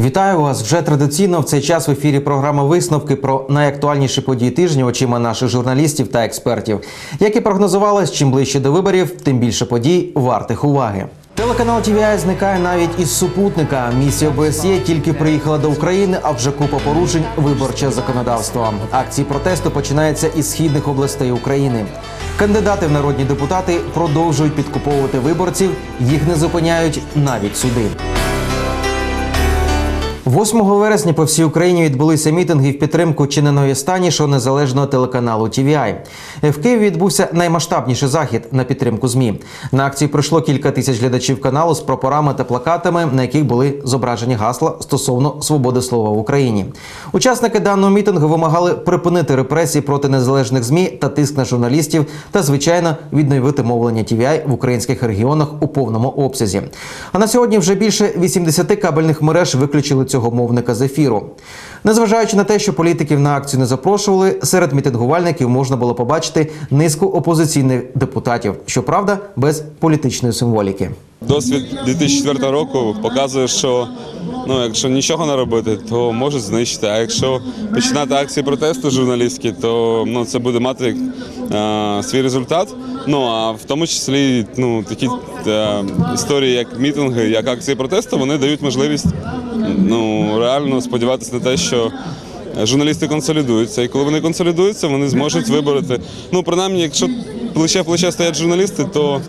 Вітаю вас вже традиційно в цей час в ефірі програма висновки про найактуальніші події тижня очима наших журналістів та експертів. Як і прогнозувалось, чим ближче до виборів, тим більше подій вартих уваги. Телеканал TVI зникає навіть із супутника. Місія ОБСЄ тільки приїхала до України, а вже купа порушень виборче законодавство. Акції протесту починаються із східних областей України. Кандидати в народні депутати продовжують підкуповувати виборців. Їх не зупиняють навіть суди. 8 вересня по всій Україні відбулися мітинги в підтримку чиненої станішого незалежного телеканалу TVI. В Києві відбувся наймасштабніший захід на підтримку ЗМІ. На акції прийшло кілька тисяч глядачів каналу з прапорами та плакатами, на яких були зображені гасла стосовно свободи слова в Україні. Учасники даного мітингу вимагали припинити репресії проти незалежних ЗМІ та тиск на журналістів та, звичайно, відновити мовлення TVI в українських регіонах у повному обсязі. А на сьогодні вже більше 80 кабельних мереж виключили цього мовника з ефіру. Незважаючи на те, що політиків на акцію не запрошували, серед мітингувальників можна було побачити низку опозиційних депутатів, щоправда, без політичної символіки. Досвід 2004 року показує, що ну, якщо нічого не робити, то можуть знищити. А якщо починати акції протесту журналістські, то ну, це буде мати е, свій результат. Ну а в тому числі ну, такі е, історії, як мітинги, як акції протесту, вони дають можливість ну, реально сподіватися на те, що журналісти консолідуються. І коли вони консолідуються, вони зможуть вибороти. Ну, принаймні, якщо плече в плече стоять журналісти, то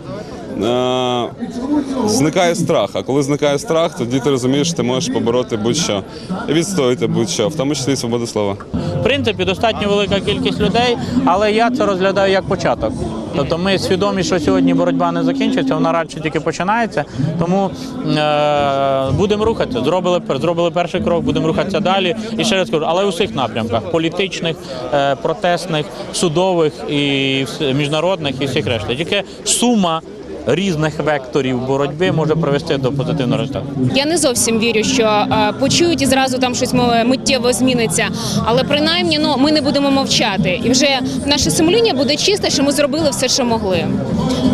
зникає страх. А коли зникає страх, тоді ти розумієш, що ти можеш побороти будь-що і відстояти будь-що, в тому числі і свободу слова. В принципі, достатньо велика кількість людей, але я це розглядаю як початок. Тобто ми свідомі, що сьогодні боротьба не закінчиться, вона радше тільки починається. Тому е- будемо рухатися. Зробили зробили перший крок, будемо рухатися далі. І ще раз кажу, але у всіх напрямках: політичних, е- протестних, судових і міжнародних і всіх решта. Тільки сума різних векторів боротьби може привести до позитивного результату. Я не зовсім вірю, що е, почують і зразу там щось миттєво зміниться. Але принаймні ну ми не будемо мовчати. І вже наше сумління буде чисте, що ми зробили все, що могли.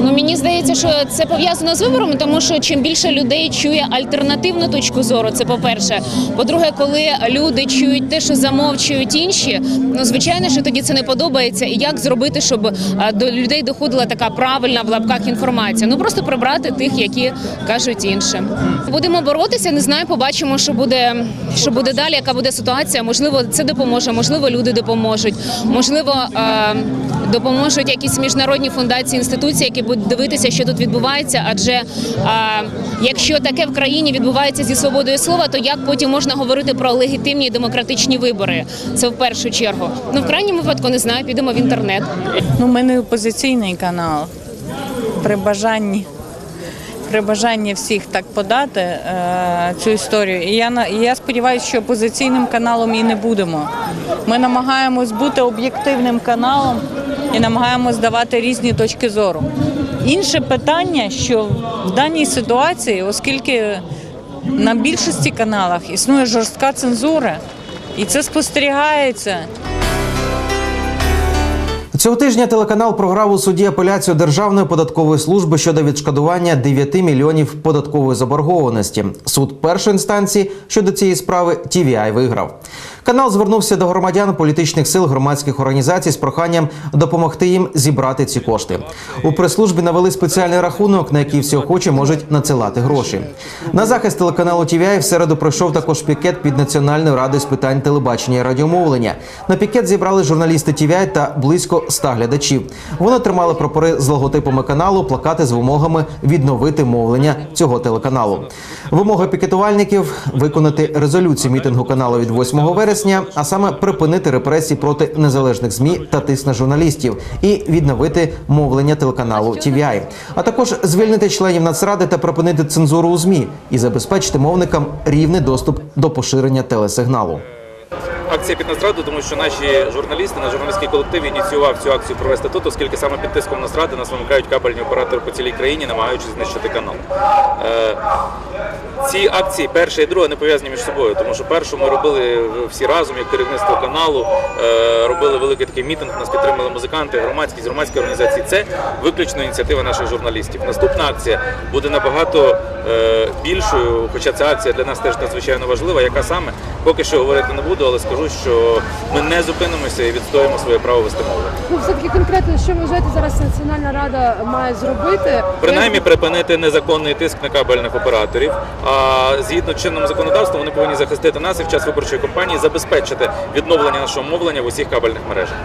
Ну мені здається, що це пов'язано з виборами, тому що чим більше людей чує альтернативну точку зору, це по-перше. По-друге, коли люди чують те, що замовчують інші, ну звичайно, що тоді це не подобається. І як зробити, щоб е, до людей доходила така правильна в лапках інформація? Ну просто прибрати тих, які кажуть інше. Будемо боротися. Не знаю, побачимо, що буде, що буде далі, яка буде ситуація. Можливо, це допоможе, можливо, люди допоможуть, можливо. е, Допоможуть якісь міжнародні фундації, інституції, які будуть дивитися, що тут відбувається. Адже е, якщо таке в країні відбувається зі свободою слова, то як потім можна говорити про легітимні демократичні вибори? Це в першу чергу. Ну в крайньому випадку не знаю, підемо в інтернет. Ну, ми не опозиційний канал. При бажанні, при бажанні всіх так подати е, цю історію. І я, і я сподіваюся, що опозиційним каналом і не будемо. Ми намагаємось бути об'єктивним каналом і намагаємось давати різні точки зору. Інше питання, що в даній ситуації, оскільки на більшості каналах існує жорстка цензура, і це спостерігається. Цього тижня телеканал програв у суді апеляцію Державної податкової служби щодо відшкодування 9 мільйонів податкової заборгованості. Суд першої інстанції щодо цієї справи TVI виграв. Канал звернувся до громадян політичних сил громадських організацій з проханням допомогти їм зібрати ці кошти. У прес-службі навели спеціальний рахунок, на який всі охочі можуть надсилати гроші. На захист телеканалу TVI в середу пройшов також пікет під Національною радою з питань телебачення і радіомовлення. На пікет зібрали журналісти TVI та близько 100 глядачів. Вони тримали прапори з логотипами каналу, плакати з вимогами відновити мовлення цього телеканалу. Вимога пікетувальників виконати резолюцію мітингу каналу від 8 вересня, а саме припинити репресії проти незалежних змі та тиск на журналістів і відновити мовлення телеканалу TVI. а також звільнити членів нацради та припинити цензуру у змі і забезпечити мовникам рівний доступ до поширення телесигналу. Акція під Нацраду, тому що наші журналісти, наш журналістський колектив ініціював цю акцію провести тут, оскільки саме під тиском Нацради нас вимикають кабельні оператори по цілій країні, намагаючись знищити канал. Е, ці акції, перша і друга, не пов'язані між собою, тому що першу ми робили всі разом, як керівництво каналу, е, робили великий такий мітинг, нас підтримали музиканти, громадськість, громадські організації. Це виключно ініціатива наших журналістів. Наступна акція буде набагато е, більшою, хоча ця акція для нас теж надзвичайно важлива. Яка саме поки що говорити не буду, але скажу, що ми не зупинимося і відстоїмо своє право вести мову. Ну, все-таки конкретно, що вважаєте зараз Національна рада має зробити? Принаймні припинити незаконний тиск на кабельних операторів. А згідно з чинним законодавством, вони повинні захистити нас і в час виборчої кампанії забезпечити відновлення нашого мовлення в усіх кабельних мережах.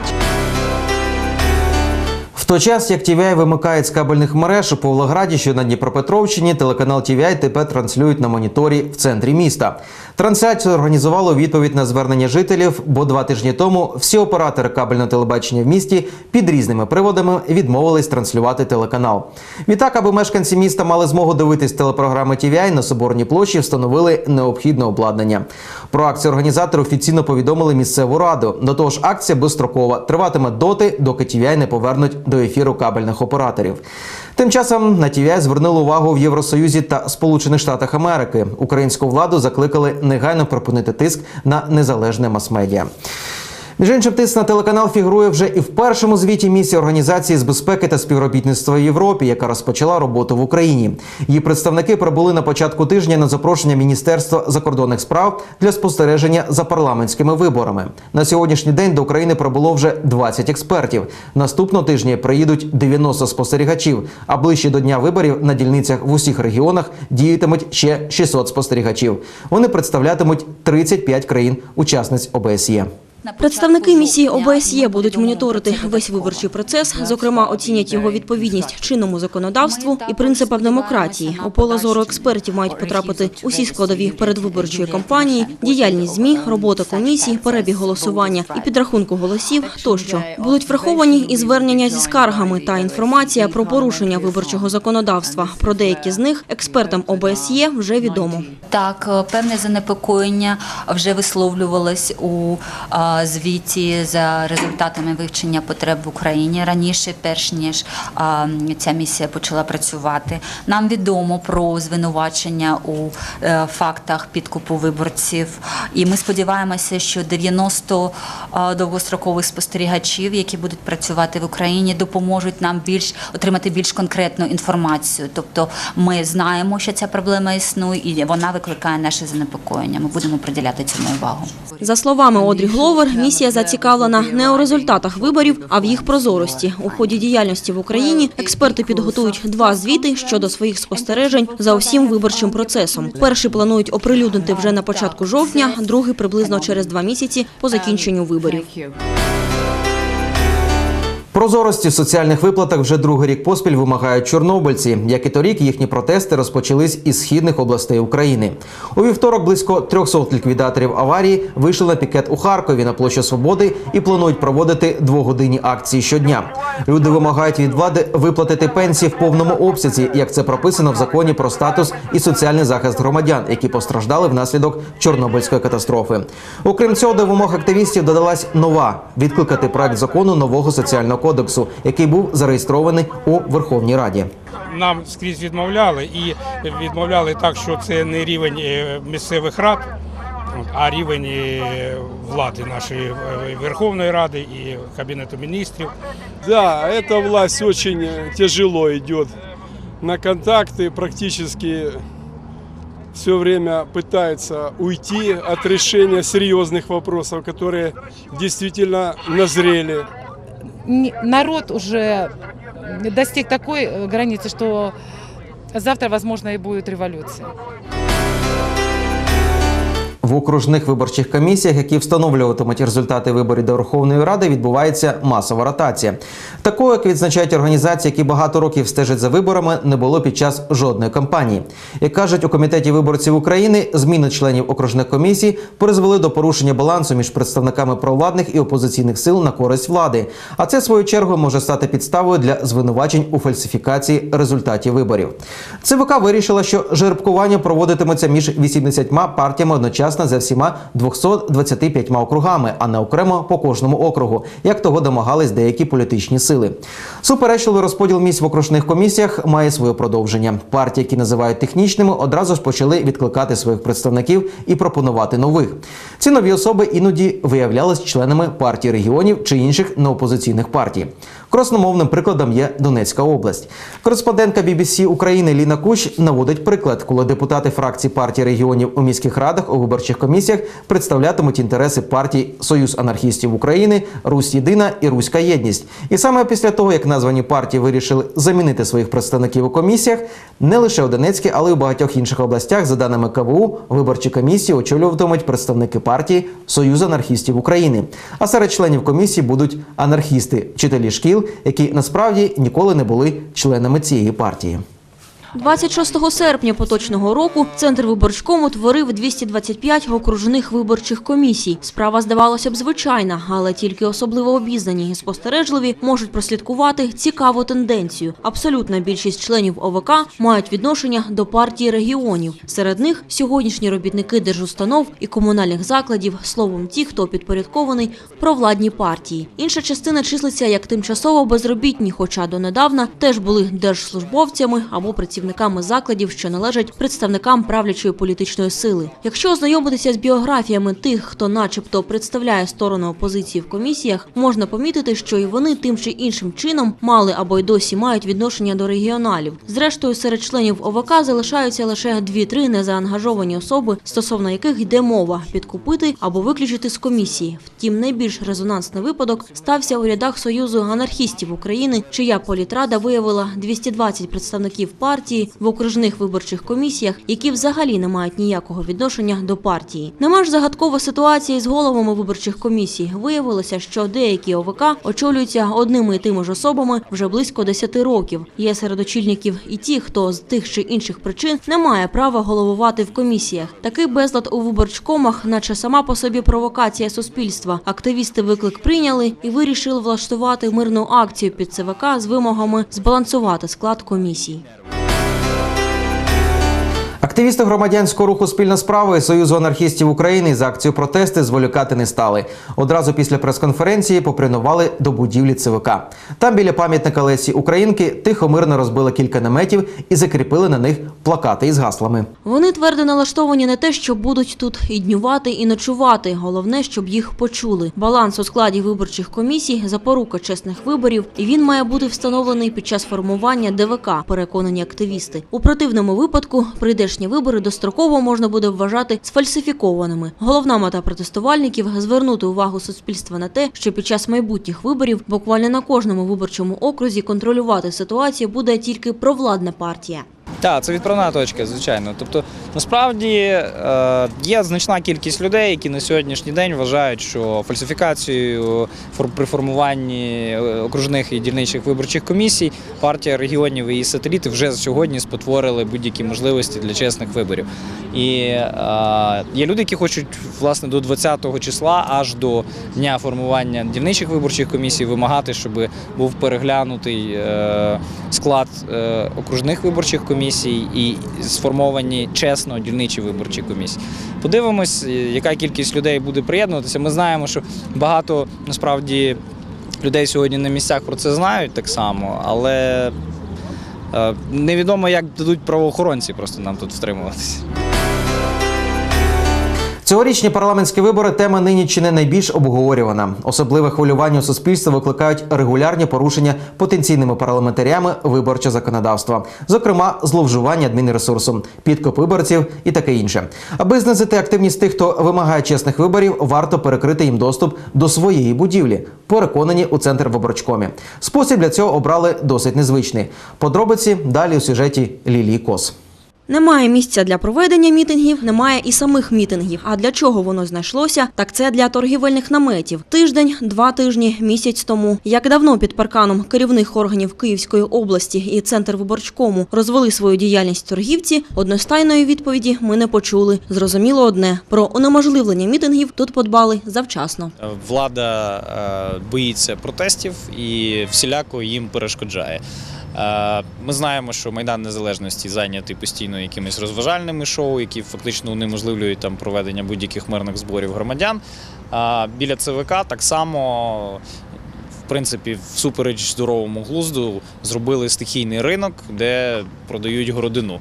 В той час, як TVI вимикають з кабельних мереж у Павлограді, що на Дніпропетровщині, телеканал TVI тепер транслюють на моніторі в центрі міста. Трансляцію організувало відповідь на звернення жителів, бо два тижні тому всі оператори кабельного телебачення в місті під різними приводами відмовились транслювати телеканал. Відтак, аби мешканці міста мали змогу дивитись телепрограми TVI, на Соборній площі встановили необхідне обладнання. Про акцію організатори офіційно повідомили місцеву раду. До того ж, акція безстрокова триватиме доти, доки TVI не повернуть до ефіру кабельних операторів. Тим часом на TVI звернули увагу в Євросоюзі та Сполучених Штатах Америки. Українську владу закликали негайно припинити тиск на незалежне мас-медіа. Між іншим, тиск на телеканал фігурує вже і в першому звіті місії організації з безпеки та співробітництва в Європі, яка розпочала роботу в Україні. Її представники прибули на початку тижня на запрошення Міністерства закордонних справ для спостереження за парламентськими виборами. На сьогоднішній день до України прибуло вже 20 експертів. Наступного тижня приїдуть 90 спостерігачів. А ближче до дня виборів на дільницях в усіх регіонах діятимуть ще 600 спостерігачів. Вони представлятимуть 35 країн-учасниць ОБСЄ. Представники місії ОБСЄ будуть моніторити весь виборчий процес, зокрема оцінять його відповідність чинному законодавству і принципам демократії. У поле зору експертів мають потрапити усі складові передвиборчої кампанії, діяльність змі, робота комісій, перебіг голосування і підрахунку голосів тощо будуть враховані і звернення зі скаргами та інформація про порушення виборчого законодавства. Про деякі з них експертам ОБСЄ вже відомо. Так, е, певне занепокоєння вже висловлювалось у е, звіті за результатами вивчення потреб в Україні раніше, перш ніж е, ця місія почала працювати. Нам відомо про звинувачення у е, фактах підкупу виборців, і ми сподіваємося, що 90 е, довгострокових спостерігачів, які будуть працювати в Україні, допоможуть нам більш отримати більш конкретну інформацію. Тобто, ми знаємо, що ця проблема існує, і вона викликає наше занепокоєння. Ми будемо приділяти цьому увагу. За словами Одрі Гловер, місія зацікавлена не у результатах виборів, а в їх прозорості. У ході діяльності в Україні експерти підготують два звіти щодо своїх спостережень за усім виборчим процесом. Перший планують оприлюднити вже на початку жовтня, другий приблизно через два місяці по закінченню виборів. Прозорості в соціальних виплатах вже другий рік поспіль вимагають чорнобильці. Як і торік, їхні протести розпочались із східних областей України. У вівторок близько 300 ліквідаторів аварії вийшли на пікет у Харкові на площі Свободи і планують проводити двогодинні акції щодня. Люди вимагають від влади виплатити пенсії в повному обсязі, як це прописано в законі про статус і соціальний захист громадян, які постраждали внаслідок Чорнобильської катастрофи. Окрім цього, до вимог активістів додалась нова відкликати проект закону нового соціального кодексу, який був зареєстрований у Верховній Раді. нам скрізь відмовляли і відмовляли так, що це не рівень е, місцевих рад, от, а рівень е, влади нашої е, Верховної Ради і Кабінету міністрів. Да, эта власть очень э, тяжело идет на контакты, практически все время пытается уйти от решения серьезных вопросов, которые действительно назрели. народ уже достиг такой э, границы, что завтра, возможно, и будет революция. В окружних виборчих комісіях, які встановлюватимуть результати виборів до Верховної Ради, відбувається масова ротація. Такою, як відзначають організації, які багато років стежать за виборами, не було під час жодної кампанії. Як кажуть у комітеті виборців України, зміни членів окружних комісій призвели до порушення балансу між представниками провладних і опозиційних сил на користь влади. А це в свою чергу може стати підставою для звинувачень у фальсифікації результатів виборів. ЦВК вирішила, що жеребкування проводитиметься між 80 партіями одночасно одночасно за всіма 225 округами, а не окремо по кожному округу, як того домагались деякі політичні сили. Суперечливий розподіл місць в окружних комісіях має своє продовження. Партії, які називають технічними, одразу ж почали відкликати своїх представників і пропонувати нових. Ці нові особи іноді виявлялись членами партії регіонів чи інших неопозиційних партій. Красномовним прикладом є Донецька область. Кореспондентка BBC України Ліна Кущ наводить приклад, коли депутати фракції партії регіонів у міських радах у виборчих комісіях представлятимуть інтереси партій Союз анархістів України, Русь Єдина і Руська Єдність. І саме після того, як названі партії вирішили замінити своїх представників у комісіях, не лише у Донецькій, але й у багатьох інших областях, за даними КВУ, виборчі комісії очолюватимуть представники партії Союз анархістів України. А серед членів комісії будуть анархісти, вчителі шкіл, які насправді ніколи не були членами цієї партії. 26 серпня поточного року Центр виборчкому творив 225 окружних виборчих комісій. Справа здавалося б звичайна, але тільки особливо обізнані і спостережливі можуть прослідкувати цікаву тенденцію. Абсолютна більшість членів ОВК мають відношення до партії регіонів. Серед них сьогоднішні робітники держустанов і комунальних закладів, словом, ті, хто підпорядкований провладній партії. Інша частина числиться як тимчасово безробітні, хоча донедавна теж були держслужбовцями або працівниками закладів, що належать представникам правлячої політичної сили. Якщо ознайомитися з біографіями тих, хто начебто представляє сторону опозиції в комісіях, можна помітити, що і вони тим чи іншим чином мали або й досі мають відношення до регіоналів. Зрештою, серед членів ОВК залишаються лише дві-три незаангажовані особи, стосовно яких йде мова підкупити або виключити з комісії. Втім, найбільш резонансний випадок стався у рядах Союзу анархістів України, чия політрада виявила 220 представників партії в окружних виборчих комісіях, які взагалі не мають ніякого відношення до партії. Не менш загадкова ситуація із головами виборчих комісій. Виявилося, що деякі ОВК очолюються одними і тими ж особами вже близько 10 років. Є серед очільників і ті, хто з тих чи інших причин не має права головувати в комісіях. Такий безлад у виборчкомах, наче сама по собі провокація суспільства. Активісти виклик прийняли і вирішили влаштувати мирну акцію під ЦВК з вимогами збалансувати склад комісій. Активісти громадянського руху Спільна справа і Союзу анархістів України за акцію протести зволікати не стали. Одразу після прес-конференції попрямували до будівлі ЦВК. Там біля пам'ятника Лесі Українки тихо мирно розбили кілька наметів і закріпили на них плакати із гаслами. Вони твердо налаштовані на те, що будуть тут і днювати, і ночувати. Головне, щоб їх почули. Баланс у складі виборчих комісій – запорука чесних виборів, і він має бути встановлений під час формування ДВК, переконані активісти. У противному випадку прийдешні вибори достроково можна буде вважати сфальсифікованими. Головна мета протестувальників – звернути увагу суспільства на те, що під час майбутніх виборів буквально на кожному виборчому окрузі контролювати ситуацію буде тільки провладна партія. Так, це відправна точка, звичайно. Тобто, насправді е, є значна кількість людей, які на сьогоднішній день вважають, що фальсифікацією при формуванні е, окружних і дільничних виборчих комісій партія регіонів і її сателіти вже сьогодні спотворили будь-які можливості для чесних виборів. І е, є люди, які хочуть власне до 20-го числа, аж до дня формування дільничих виборчих комісій, вимагати, щоб був переглянутий склад окружних виборчих комісій і сформовані чесно дільничі виборчі комісії. Подивимось, е, яка кількість людей буде приєднуватися. Ми знаємо, що багато насправді людей сьогодні на місцях про це знають так само, але е, невідомо, як дадуть правоохоронці просто нам тут втримуватися. Цьогорічні парламентські вибори тема нині чи не найбільш обговорювана. Особливе хвилювання у суспільстві викликають регулярні порушення потенційними парламентарями виборчого законодавства, зокрема зловживання адмінресурсом, підкоп виборців і таке інше. Аби знизити активність тих, хто вимагає чесних виборів, варто перекрити їм доступ до своєї будівлі. Переконані у центр виборчкомі. Спосіб для цього обрали досить незвичний. Подробиці далі у сюжеті Лілії Кос. Немає місця для проведення мітингів, немає і самих мітингів. А для чого воно знайшлося? Так це для торгівельних наметів. Тиждень, два тижні, місяць тому. Як давно під парканом керівних органів Київської області і центр виборчкому розвели свою діяльність торгівці, одностайної відповіді ми не почули. Зрозуміло одне про унеможливлення мітингів тут подбали завчасно. Влада е, боїться протестів і всіляко їм перешкоджає. Е, Ми знаємо, що Майдан Незалежності зайнятий постійно якимись розважальними шоу, які фактично унеможливлюють там проведення будь-яких мирних зборів громадян. А біля ЦВК так само. В принципі, всупереч здоровому глузду зробили стихійний ринок, де продають городину.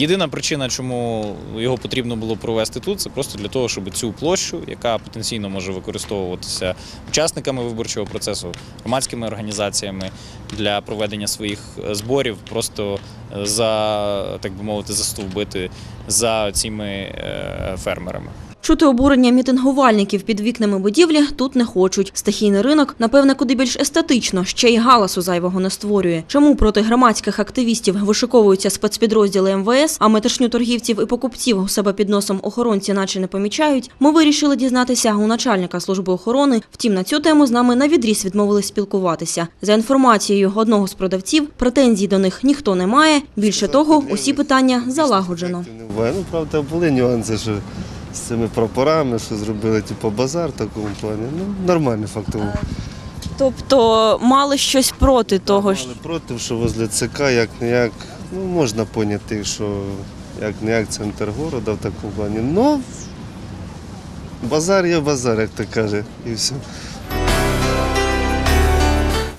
Єдина причина, чому його потрібно було провести тут, це просто для того, щоб цю площу, яка потенційно може використовуватися учасниками виборчого процесу, громадськими організаціями для проведення своїх е, зборів, просто е, за так би мовити, застовбити за цими е, фермерами. Чути обурення мітингувальників під вікнами будівлі тут не хочуть. Стихійний ринок, напевне, куди більш естетично, ще й галасу зайвого не створює. Чому проти громадських активістів вишиковуються спецпідрозділи МВС, а метушню торгівців і покупців у себе під носом охоронці наче не помічають, ми вирішили дізнатися у начальника служби охорони. Втім, на цю тему з нами на відріз відмовились спілкуватися. За інформацією одного з продавців, претензій до них ніхто не має. Більше того, усі питання залагоджено. Ну, правда, були нюанси, що з цими прапорами, що зробили типу базар в такому плані. Ну, нормальний фактово. Тобто мали щось проти того, Але проти, що возле ЦК як не як, ну можна поняти, що як не як центр міста в такому плані. Ну, базар є базар, як то каже, і все.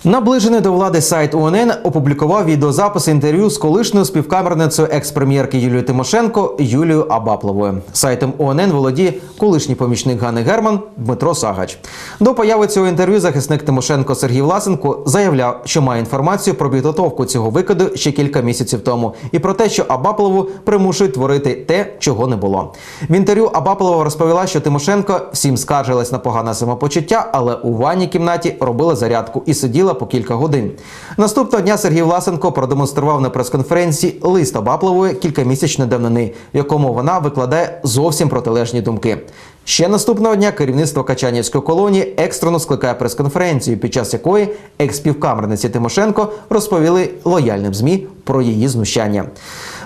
Наближений до влади сайт УНН опублікував відеозапис інтерв'ю з колишньою співкамерницею екс-прем'єрки Юлією Тимошенко Юлією Абапловою. Сайтом УНН володіє колишній помічник Гани Герман Дмитро Сагач. До появи цього інтерв'ю захисник Тимошенко Сергій Власенко заявляв, що має інформацію про підготовку цього викиду ще кілька місяців тому, і про те, що Абаплову примушують творити те, чого не було. В інтерв'ю Абаплова розповіла, що Тимошенко всім скаржилась на погане самопочуття, але у ванній кімнаті робила зарядку і сиділа по кілька годин. Наступного дня Сергій Власенко продемонстрував на прес-конференції лист Абаплової кількамісячної давнини, в якому вона викладає зовсім протилежні думки. Ще наступного дня керівництво Качанівської колонії екстрено скликає прес-конференцію, під час якої екс-співкамерниці Тимошенко розповіли лояльним ЗМІ про її знущання.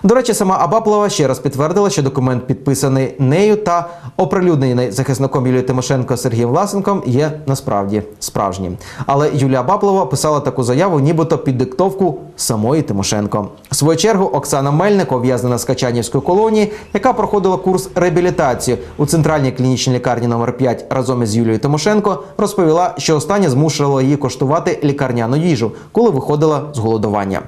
До речі, сама Абаплова ще раз підтвердила, що документ, підписаний нею та оприлюднений захисником Юлії Тимошенко Сергієм Власенком, є насправді справжнім. Але Юлія Абаплова писала таку заяву, нібито під диктовку самої Тимошенко. В свою чергу Оксана Мельник, ув'язнена з Качанівської колонії, яка проходила курс реабілітації у центральній клінічній лікарні номер 5 разом із Юлією Тимошенко, розповіла, що остання змушувала її коштувати лікарняну їжу, коли виходила з голодування.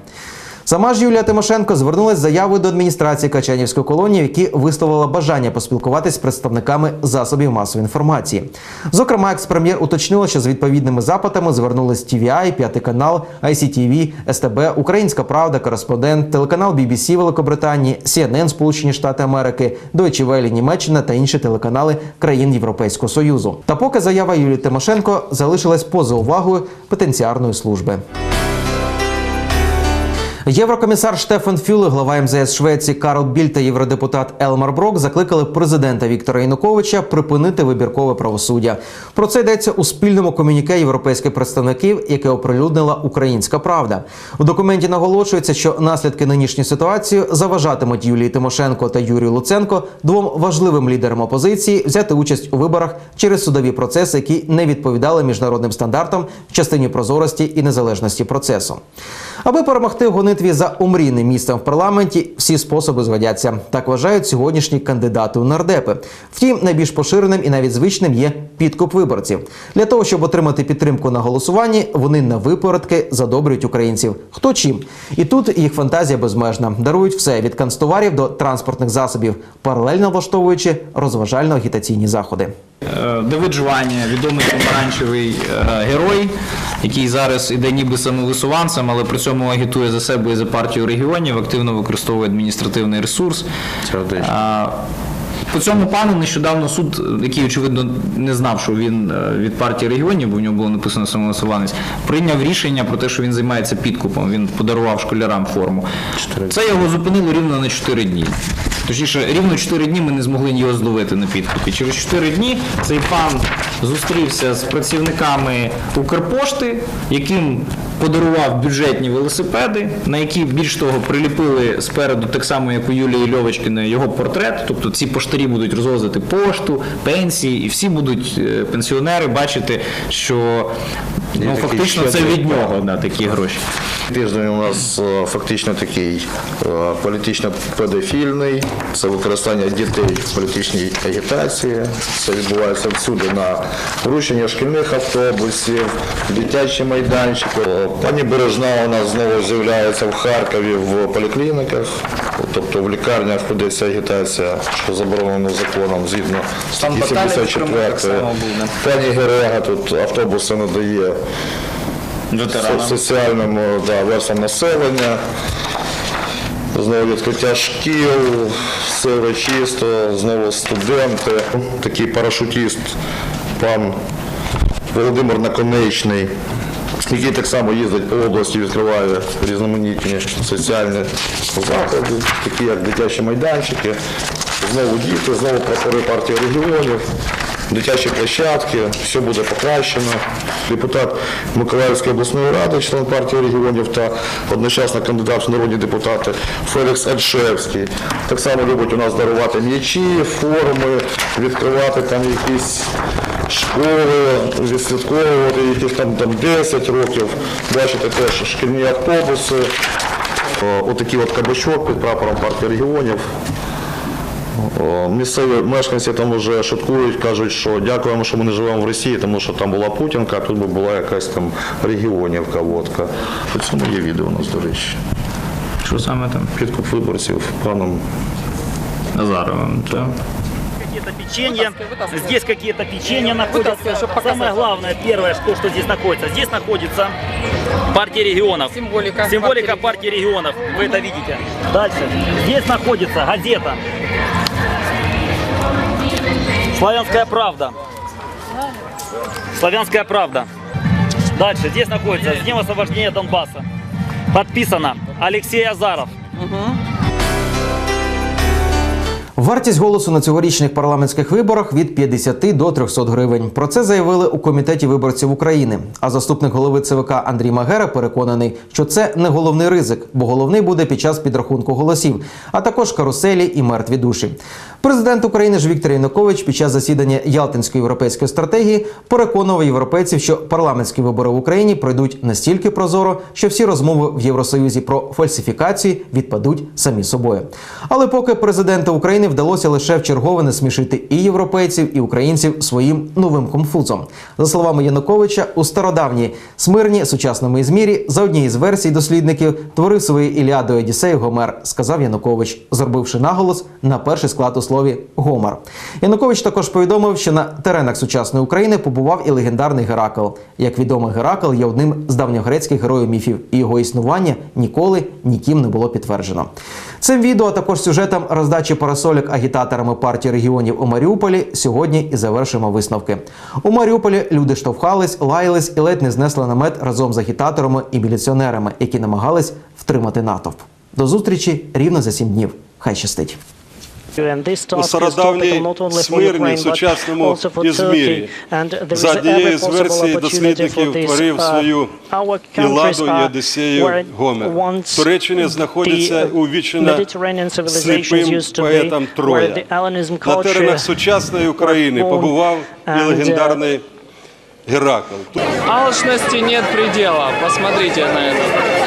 Сама ж Юлія Тимошенко звернулася з заявою до адміністрації Качанівської колонії, в якій висловила бажання поспілкуватись з представниками засобів масової інформації. Зокрема, екс-прем'єр уточнила, що з відповідними запитами звернулись TVI, П'ятий канал, ICTV, СТБ, Українська Правда, Кореспондент, телеканал BBC Великобританії, CNN Сполучені Штати Америки, Deutsche Welle Німеччина та інші телеканали країн Європейського Союзу. Та поки заява Юлії Тимошенко залишилась поза увагою петенціарної служби. Єврокомісар Штефан Фюле, глава МЗС Швеції Карл Біль та євродепутат Елмар Брок закликали президента Віктора Януковича припинити вибіркове правосуддя. Про це йдеться у спільному комюніке європейських представників, яке оприлюднила Українська Правда. У документі наголошується, що наслідки нинішньої ситуації заважатимуть Юлії Тимошенко та Юрію Луценко, двом важливим лідерам опозиції, взяти участь у виборах через судові процеси, які не відповідали міжнародним стандартам в частині прозорості і незалежності процесу. Аби перемогти в гонитві за омрійним місцем в парламенті, всі способи згодяться. Так вважають сьогоднішні кандидати у нардепи. Втім, найбільш поширеним і навіть звичним є підкуп виборців. Для того щоб отримати підтримку на голосуванні, вони на випередки задобрюють українців. Хто чим? І тут їх фантазія безмежна. Дарують все від канцтоварів до транспортних засобів, паралельно влаштовуючи розважально-агітаційні заходи. Е, Давид Жвані, відомий помаранчевий е, герой, який зараз іде ніби самовисуванцем, але при цьому агітує за себе і за партію регіонів, активно використовує адміністративний ресурс. Е, По цьому пану нещодавно суд, який очевидно не знав, що він е, від партії регіонів, бо в нього було написано самовисуванець, прийняв рішення про те, що він займається підкупом. Він подарував школярам форму. Це його зупинило рівно на 4 дні. Точніше, рівно 4 дні ми не змогли його зловити на підкупі. Через 4 дні цей пан зустрівся з працівниками Укрпошти, яким подарував бюджетні велосипеди, на які більш того приліпили спереду, так само як у Юлії Льовочкіної, його портрет. Тобто ці поштарі будуть розвозити пошту, пенсії, і всі будуть е, пенсіонери бачити, що Ну, фактично, це від нього на такі гроші. Тиждень у нас е, фактично такий е, політично-педофільний, це використання дітей в політичній агітації. Це відбувається всюди на вручення шкільних автобусів, дитячі майданчики. Пані Бережна у нас знову з'являється в Харкові в поліклініках, тобто в лікарнях ведеться агітація, що заборонено законом згідно статті Баталія в 74. так само був, да? Пані Герега тут автобуси надає Ветеранам. со- соціальному да, верствам населення. Знову відкриття шкіл, все урочисто, знову студенти. Такий парашутіст, пан Володимир Наконечний, який так само їздить по області, відкриває різноманітні соціальні заклади, такі як дитячі майданчики, знову діти, знову прапори партії регіонів дитячі площадки, все буде покращено. Депутат Миколаївської обласної ради, член партії регіонів та одночасно кандидат в народні депутати Фелікс Альшевський. Так само любить у нас дарувати м'ячі, форми, відкривати там якісь школи, відслідковувати яких там, там 10 років. Бачите теж шкільні автобуси. Отакий от кабачок під прапором партії регіонів. О, Місцеві мешканці там вже шуткують, кажуть, що дякуємо, що ми не живемо в Росії, тому що там була Путінка, а тут би була якась там регіонівка, водка. По цьому є відео у нас, до речі. Що саме там? Підкуп виборців паном Назаровим. Так. какие-то печенья. Здесь какие-то печенья находятся. Самое главное, первое, что, что здесь находится. Здесь находится партия регионов. Символика. Символика партии регионов. Вы это видите. Дальше. Здесь находится газета. Славянская правда. Славянская правда. Дальше. Здесь находится с Днем освобождения Донбасса. Подписано Алексей Азаров. Вартість голосу на цьогорічних парламентських виборах від 50 до 300 гривень. Про це заявили у комітеті виборців України. А заступник голови ЦВК Андрій Магера переконаний, що це не головний ризик, бо головний буде під час підрахунку голосів, а також каруселі і мертві душі. Президент України ж Віктор Янукович під час засідання Ялтинської європейської стратегії переконував європейців, що парламентські вибори в Україні пройдуть настільки прозоро, що всі розмови в Євросоюзі про фальсифікації відпадуть самі собою. Але поки президента України вдалося лише в чергове не смішити і європейців, і українців своїм новим конфузом. За словами Януковича, у стародавній Смирні, сучасному Ізмірі, за однією з версій дослідників, творив свої Іліаду і Одіссею Гомер, сказав Янукович, зробивши наголос на перший склад у слові Гомер. Янукович також повідомив, що на теренах сучасної України побував і легендарний Геракл. Як відомо, Геракл є одним з давньогрецьких героїв міфів, і його існування ніколи ніким не було підтверджено. Цим відео, а також сюжетом роздачі парасолік агітаторами партії регіонів у Маріуполі сьогодні і завершимо висновки. У Маріуполі люди штовхались, лаялись і ледь не знесли намет разом з агітаторами і міліціонерами, які намагались втримати натовп. До зустрічі рівно за сім днів. Хай щастить. У стародавній Смирні, сучасному Ізмірі. За однією з версій дослідників творив свою Іладу і Одіссею Гомер. В Туреччині знаходиться увічена сліпим поетом Троя. На теренах сучасної України побував і легендарний Геракл. Алчности нет предела. Посмотрите на это.